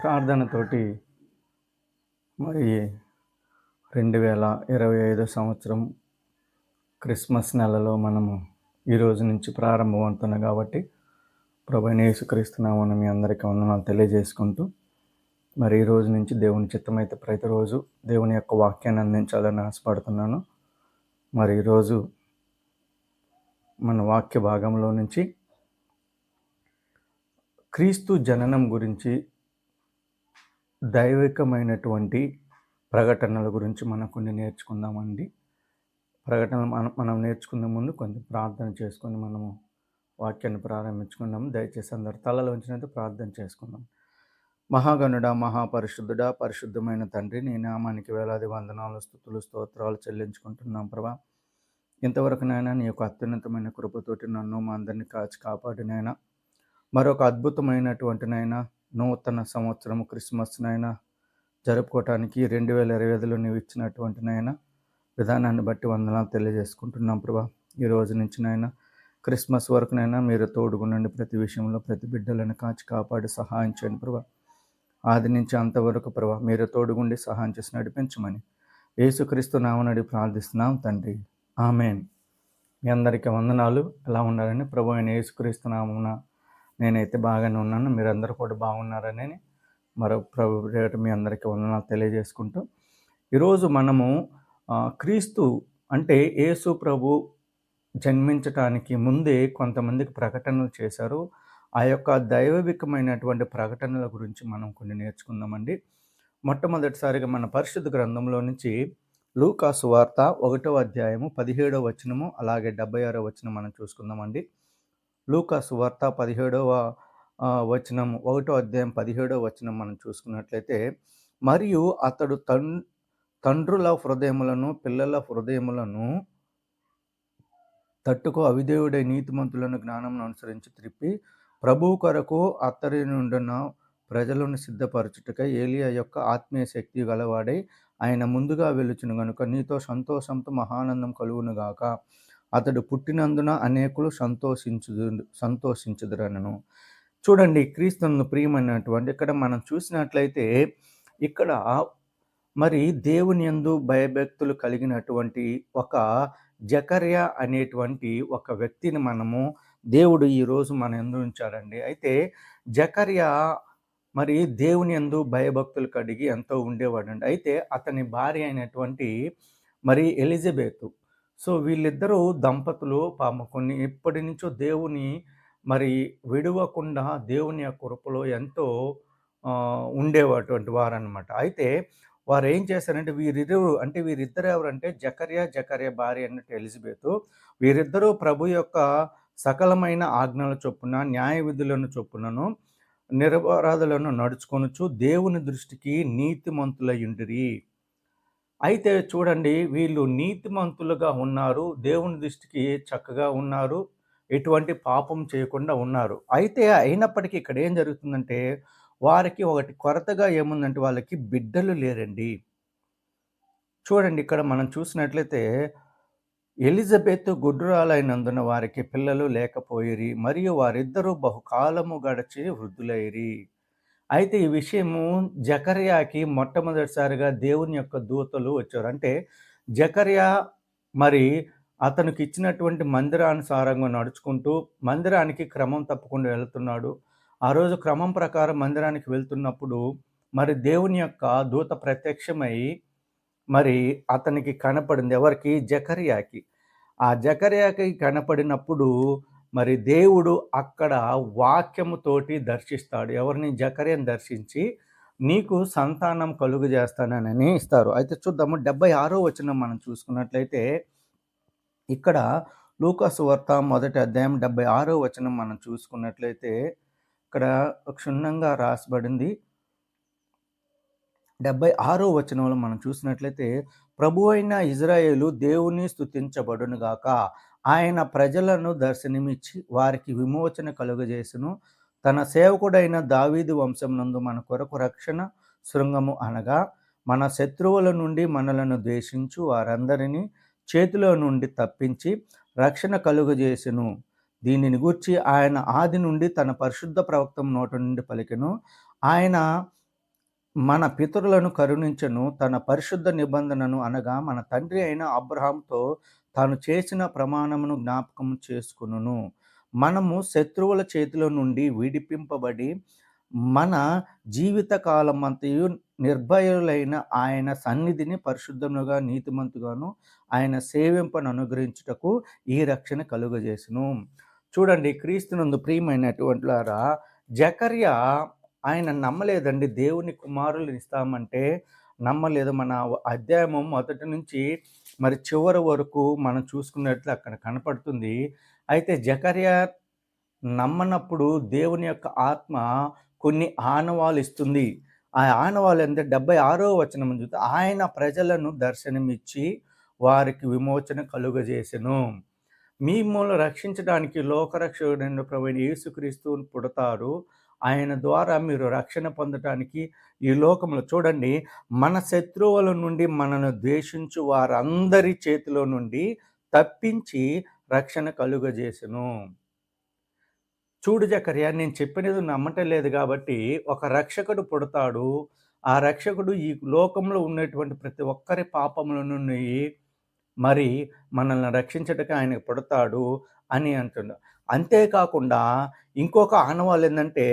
ప్రార్థనతోటి మరి రెండు వేల ఇరవై ఐదు సంవత్సరం క్రిస్మస్ నెలలో మనము ఈ రోజు నుంచి ప్రారంభమవుతున్నాం కాబట్టి ప్రభు యేసుక్రీస్తున్నామని మీ అందరికీ వందనాలు తెలియజేసుకుంటూ మరి ఈ రోజు నుంచి దేవుని చిత్తమైతే ప్రతిరోజు దేవుని యొక్క వాక్యాన్ని అందించాలని ఆశపడుతున్నాను. మరి ఈరోజు మన వాక్య భాగంలో నుంచి క్రీస్తు జననం గురించి దైవికమైనటువంటి ప్రకటనల గురించి మనం కొన్ని నేర్చుకుందామండి. ప్రకటనలు మనం మనం నేర్చుకునే ముందు కొంచెం ప్రార్థన చేసుకొని మనము వాక్యాన్ని ప్రారంభించుకున్నాము దయచేసి అందరు తలలో ఉంచినట్టు ప్రార్థన చేసుకుందాం. మహాగణుడ మహాపరిశుద్ధుడ పరిశుద్ధమైన తండ్రి నీ నామానికి వేలాది వందనాలు స్థుతులు స్తోత్రాలు చెల్లించుకుంటున్నాం ప్రభా. ఇంతవరకు నాయన నీ యొక్క అత్యున్నతమైన కృపతోటి నన్ను మా అందరినీ కాచి కాపాడినైనా మరొక అద్భుతమైనటువంటి నైనా నూతన సంవత్సరం క్రిస్మస్ నైనా జరుపుకోవటానికి రెండు వేల ఇరవై ఐదులో నీవు ఇచ్చినటువంటి నైనా విధానాన్ని బట్టి వందనాలు తెలియజేసుకుంటున్నాం ప్రభా. ఈ రోజు నుంచి నాయన క్రిస్మస్ వరకునైనా మీరు తోడుగునండి ప్రతి విషయంలో ప్రతి బిడ్డలను కాచి కాపాడి సహాయం చేయండి ప్రభా. ఆది నుంచి అంతవరకు ప్రభా మీరు తోడుగుండి సహాయం చేసి నడిపించమని యేసుక్రీస్తు నామనడి ప్రార్థిస్తున్నాం తండ్రి. ఆమెన్. మీ అందరికీ వందనాలు. ఎలా ఉన్నారని ప్రభు అయిన యేసుక్రీస్తు నామమున నేనైతే బాగానే ఉన్నాను. మీరందరూ కూడా బాగున్నారని మరో ప్రభు మీ అందరికీ వందనాలు తెలియజేసుకుంటూ ఈరోజు మనము క్రీస్తు అంటే యేసు ప్రభు జన్మించటానికి ముందే కొంతమందికి ప్రకటనలు చేశారు. ఆ యొక్క దైవికమైనటువంటి ప్రకటనల గురించి మనం కొన్ని నేర్చుకుందామండి. మొట్టమొదటిసారిగా మన పరిశుద్ధ గ్రంథంలో నుంచి లూకాసు వార్త ఒకటో అధ్యాయము పదిహేడవ వచనము అలాగే డెబ్బై ఆరో వచనం మనం చూసుకుందామండి. లూకాసు వార్త పదిహేడవ వచనం ఒకటో అధ్యాయం పదిహేడవ వచనం మనం చూసుకున్నట్లయితే మరియు అతడు తన్ తండ్రుల హృదయములను పిల్లల హృదయములను తట్టుకో అవిదేవుడై నీతిమంతులను జ్ఞానం అనుసరించి త్రిప్పి ప్రభువు కొరకు అత్తరి నుండిన ప్రజలను సిద్ధపరచుటకై ఏలియా యొక్క ఆత్మీయ శక్తి గలవాడై ఆయన ముందుగా వెలుచును గనుక నీతో సంతోషంతో మహానందం కలుగునుగాక అతడు పుట్టినందున అనేకులు సంతోషించుదు సంతోషించుదురనను. చూడండి క్రీస్తును ప్రియమైనటువంటి ఇక్కడ మనం చూసినట్లయితే ఇక్కడ మరి దేవుని యందు భయభక్తులు కలిగినటువంటి ఒక జకర్య అనేటువంటి ఒక వ్యక్తిని మనము దేవుడు ఈరోజు మన ఎందు ఉంచాడండి. అయితే జకర్య మరి దేవుని యందు భయభక్తులు కడిగి ఎంతో ఉండేవాడండి. అయితే అతని భార్య అయినటువంటి మరి ఎలిజబెత్. సో వీళ్ళిద్దరూ దంపతులు పాపం. కొన్ని ఎప్పటి నుంచో దేవుని మరి విడవకుండా దేవుని యొక్క కృపలో ఎంతో ఉండేవాటువంటి వారనమాట అయితే వారు ఏం చేశారంటే వీరిద్దరు అంటే వీరిద్దరు ఎవరంటే జకర్య జకర్య భార్య అన్నట్టు ఎలిజబెత్ వీరిద్దరూ ప్రభు యొక్క సకలమైన ఆజ్ఞల చొప్పున న్యాయ విధులను చొప్పునను నిరపరాధులను నడుచుకొనొచ్చు దేవుని దృష్టికి నీతిమంతులయ్యుండిరి అయితే చూడండి వీళ్ళు నీతిమంతులుగా ఉన్నారు దేవుని దృష్టికి చక్కగా ఉన్నారు ఎటువంటి పాపం చేయకుండా ఉన్నారు. అయితే అయినప్పటికీ ఇక్కడ ఏం జరుగుతుందంటే వారికి ఒకటి కొరతగా ఏముందంటే వాళ్ళకి బిడ్డలు లేరండి. చూడండి ఇక్కడ మనం చూసినట్లయితే ఎలిజబెత్ గుడ్రాలైనందున వారికి పిల్లలు లేకపోయిరి మరియు వారిద్దరూ బహుకాలము గడిచి వృద్ధులైరి. అయితే ఈ విషయము జకర్యాకి మొట్టమొదటిసారిగా దేవుని యొక్క దూతలు వచ్చారు. అంటే జకర్యా మరి అతనికి ఇచ్చినటువంటి మందిరానుసారంగా నడుచుకుంటూ మందిరానికి క్రమం తప్పకుండా వెళ్తున్నాడు. ఆ రోజు క్రమం ప్రకారం మందిరానికి వెళ్తున్నప్పుడు మరి దేవుని యొక్క దూత ప్రత్యక్షమై మరి అతనికి కనపడింది. ఎవరికి? జకర్యాకి. ఆ జకర్యాకి కనపడినప్పుడు మరి దేవుడు అక్కడ వాక్యముతోటి దర్శిస్తాడు. ఎవరిని? జకర్యను దర్శించి నీకు సంతానం కలుగు చేస్తానని ఇస్తారు. అయితే చూద్దాము డెబ్బై ఆరో వచనం మనం చూసుకున్నట్లయితే ఇక్కడ లూకాసు వార్త మొదటి అధ్యాయం డెబ్బై ఆరో వచనం మనం చూసుకున్నట్లయితే ఇక్కడ క్షుణ్ణంగా రాసబడింది. డెబ్బై ఆరో వచనంలో మనం చూసినట్లయితే ప్రభు అయిన ఇజ్రాయేలు దేవుని స్థుతించబడును గాక. ఆయన ప్రజలను దర్శనమిచ్చి వారికి విమోచన కలుగజేసును. తన సేవకుడైన దావీదు వంశం నందు మన కొరకు రక్షణ శృంగము అనగా మన శత్రువుల నుండి మనలను ద్వేషించు వారందరినీ చేతిలో నుండి తప్పించి రక్షణ కలుగజేసెను. దీనిని గూర్చి ఆయన ఆది నుండి తన పరిశుద్ధ ప్రవక్తం నోట నుండి పలికెను. ఆయన మన పితరులను కరుణించను తన పరిశుద్ధ నిబంధనను అనగా మన తండ్రి అయిన అబ్రహాంతో తాను చేసిన ప్రమాణమును జ్ఞాపకం చేసుకును మనము శత్రువుల చేతిలో నుండి విడిపింపబడి మన జీవిత కాలం నిర్భయులైన ఆయన సన్నిధిని పరిశుద్ధముగా నీతిమంతుగాను ఆయన సేవింపను అనుగ్రహించుటకు ఈ రక్షణ కలుగజేసును. చూడండి క్రీస్తునందు ప్రియమైనటువంటి వారా జకర్య ఆయన నమ్మలేదండి దేవుని కుమారులు ఇస్తామంటే నమ్మలేదు. మన అధ్యాయము మొదటి నుంచి మరి చివరి వరకు మనం చూసుకున్నట్లు అక్కడ కనపడుతుంది. అయితే జకర్య నమ్మనప్పుడు దేవుని యొక్క ఆత్మ కొన్ని ఆనవాలు ఇస్తుంది. ఆ ఆనవాళ్ళు అంటే డెబ్బై ఆరో వచనం చూస్తే ఆయన ప్రజలను దర్శనమిచ్చి వారికి విమోచన కలుగజేసెను. మిమ్మల్ని రక్షించడానికి లోకరక్షకుడైన ప్రవీణ యేసుక్రీస్తు పుడతారు. ఆయన ద్వారా మీరు రక్షణ పొందటానికి ఈ లోకంలో చూడండి మన శత్రువుల నుండి మనను ద్వేషించు వారందరి చేతిలో నుండి తప్పించి రక్షణ కలుగజేసెను. చూడు జకర్య నేను చెప్పినది నమ్మటలేదు కాబట్టి ఒక రక్షకుడు పుడతాడు. ఆ రక్షకుడు ఈ లోకంలో ఉన్నటువంటి ప్రతి ఒక్కరి పాపముల నుండి మరి మనల్ని రక్షించటకు ఆయన పుడతాడు అని అంటున్నాడు అంతేకాకుండా ఇంకొక ఆనవాళ్ళు ఏంటంటే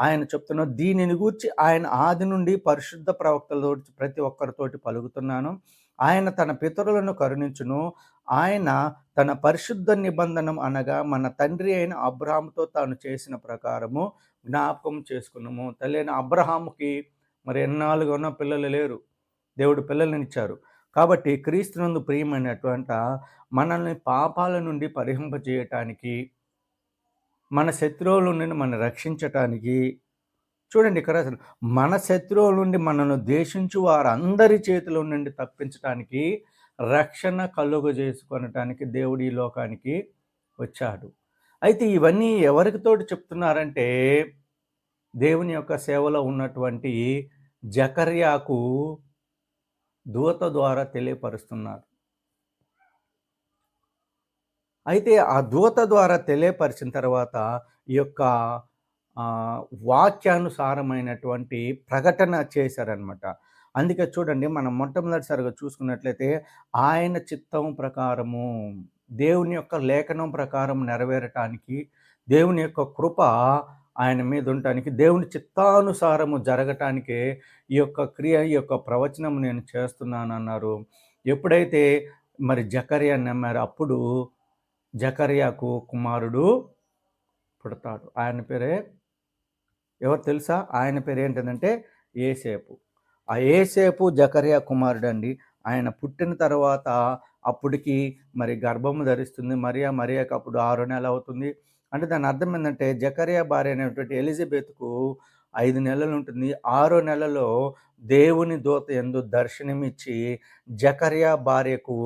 ఆయన చెప్తున్న దీనిని గూర్చి ఆయన ఆది నుండి పరిశుద్ధ ప్రవక్తలతో ప్రతి ఒక్కరితోటి పలుకుతున్నాను. ఆయన తన పితరులను కరుణించును. ఆయన తన పరిశుద్ధ నిబంధనం అనగా మన తండ్రి అయిన అబ్రహాముతో తాను చేసిన ప్రకారము జ్ఞాపకం చేసుకున్నాము. తల్లి అబ్రహాముకి మరి ఎన్నాళ్ళుగా ఉన్న పిల్లలు లేరు. దేవుడు పిల్లల్ని ఇచ్చారు. కాబట్టి క్రీస్తునందు ప్రియమైనటువంటి మనల్ని పాపాల నుండి పరిహింపజేయటానికి మన శత్రువుల నుండి మనం రక్షించటానికి చూడండి ఇక్కడ అసలు మన శత్రువుల నుండి మనను దేశించు వారందరి చేతిలో నుండి తప్పించడానికి రక్షణ కలుగు చేసుకొనటానికి దేవుడి లోకానికి వచ్చాడు. అయితే ఇవన్నీ ఎవరికి తోటి చెప్తున్నారంటే దేవుని యొక్క సేవలో ఉన్నటువంటి జకర్యాకు దూత ద్వారా తెలియపరుస్తున్నారు. అయితే ఆ దూత ద్వారా తెలియపరిచిన తర్వాత ఈ యొక్క వాక్యానుసారమైనటువంటి ప్రకటన చేశారనమాట అందుకే చూడండి మనం మొట్టమొదటిసారిగా చూసుకున్నట్లయితే ఆయన చిత్తం ప్రకారము దేవుని యొక్క లేఖనం ప్రకారం నెరవేరటానికి దేవుని యొక్క కృప ఆయన మీద ఉండటానికి దేవుని చిత్తానుసారము జరగటానికి ఈ యొక్క క్రియ ఈ యొక్క ప్రవచనం నేను చేస్తున్నాను అన్నారు ఎప్పుడైతే మరి జకర్యా నమ్మారు అప్పుడు జకర్యాకు కుమారుడు పుడతాడు. ఆయన పేరే ఎవరు తెలుసా? ఆయన పేరు ఏంటంటే ఏసేపు ఆ ఏసేపు జకర్యా కుమారుడు అండి ఆయన పుట్టిన తర్వాత అప్పటికి మరి గర్భము ధరిస్తుంది. మరియా మరియాకు అప్పుడు ఆరు నెలలు అవుతుంది. అంటే దాని అర్థం ఏంటంటే జకరియా భార్య అనేటువంటి ఎలిజబెత్కు ఐదు నెలలు ఉంటుంది ఆరో నెలలో దేవుని దూత ఎందు దర్శనమిచ్చి జకరియా భార్యకు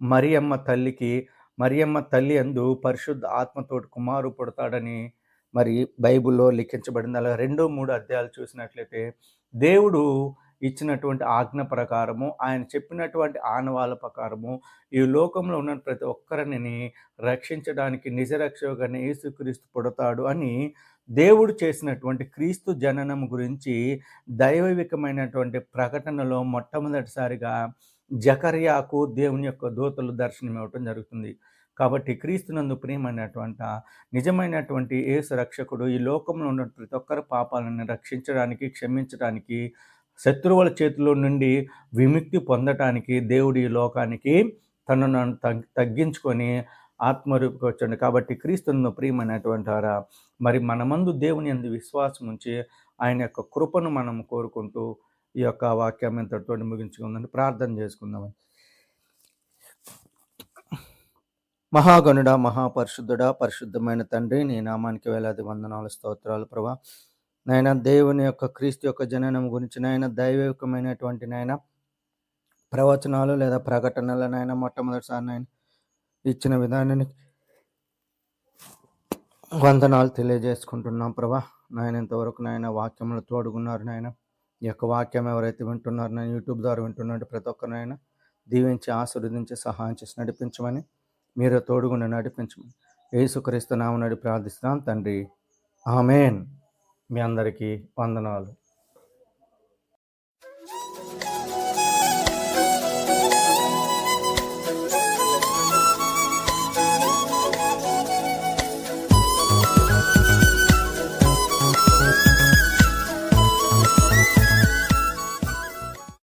మరియమ్మ తల్లికి మరియమ్మ తల్లి ఎందు పరిశుద్ధ ఆత్మతోటి కుమారు పుడతాడని మరి బైబిల్లో లిఖించబడింది. అలా రెండు మూడు అధ్యాయాలు చూసినట్లయితే దేవుడు ఇచ్చినటువంటి ఆజ్ఞ ప్రకారము ఆయన చెప్పినటువంటి ఆనవాళ్ళ ప్రకారము ఈ లోకంలో ఉన్న ప్రతి ఒక్కరిని రక్షించడానికి నిజరక్షకుని యేసుక్రీస్తు పుడతాడు అని దేవుడు చేసినటువంటి క్రీస్తు జననం గురించి దైవికమైనటువంటి ప్రకటనలో మొట్టమొదటిసారిగా జకర్యాకు దేవుని యొక్క దూతలు దర్శనం ఇవ్వటం జరుగుతుంది. కాబట్టి క్రీస్తునందు ప్రియమైనటువంటి నిజమైనటువంటి ఏసు రక్షకుడు ఈ లోకంలో ఉన్న ప్రతి ఒక్కరి పాపాలను రక్షించడానికి క్షమించడానికి శత్రువుల చేతిలో నుండి విముక్తి పొందటానికి దేవుడి లోకానికి తనను తగ్గించుకొని ఆత్మరూపుకి వచ్చాడు కాబట్టి క్రీస్తును ప్రియమైనటువంటి వారా మరి మనమందు దేవుని అందు విశ్వాసం ఉంచి ఆయన యొక్క కృపను మనం కోరుకుంటూ ఈ యొక్క వాక్యం ఇంతటితో ముగించుకుందని ప్రార్థన చేసుకుందామని మహాగణుడ మహాపరిశుద్ధుడ పరిశుద్ధమైన తండ్రి నీ నామానికి వేలాది వందనాలు స్తోత్రాలు ప్రభా. నాయన దేవుని యొక్క క్రీస్తు యొక్క జననం గురించి నాయన దైవికమైనటువంటి నాయన ప్రవచనాలు లేదా ప్రకటనలు నాయన మొట్టమొదటిసారి నాయన ఇచ్చిన విధానానికి వందనాలు తెలియజేసుకుంటున్నాం ప్రభా. నాయన ఇంతవరకు నాయన వాక్యంలో తోడుగున్నారు నాయన. ఈ యొక్క వాక్యం ఎవరైతే వింటున్నారో నేను యూట్యూబ్ ద్వారా వింటున్నట్టు ప్రతి ఒక్కరినైనా దీవించి ఆశీర్వదించి సహాయం చేసి నడిపించమని మీరు తోడుగుండి నడిపించమని. ఏసుక్రీస్తు నామనడి ప్రార్థిస్తున్నాం తండ్రి. ఆమెన్. మీ అందరికీ వందనాలు.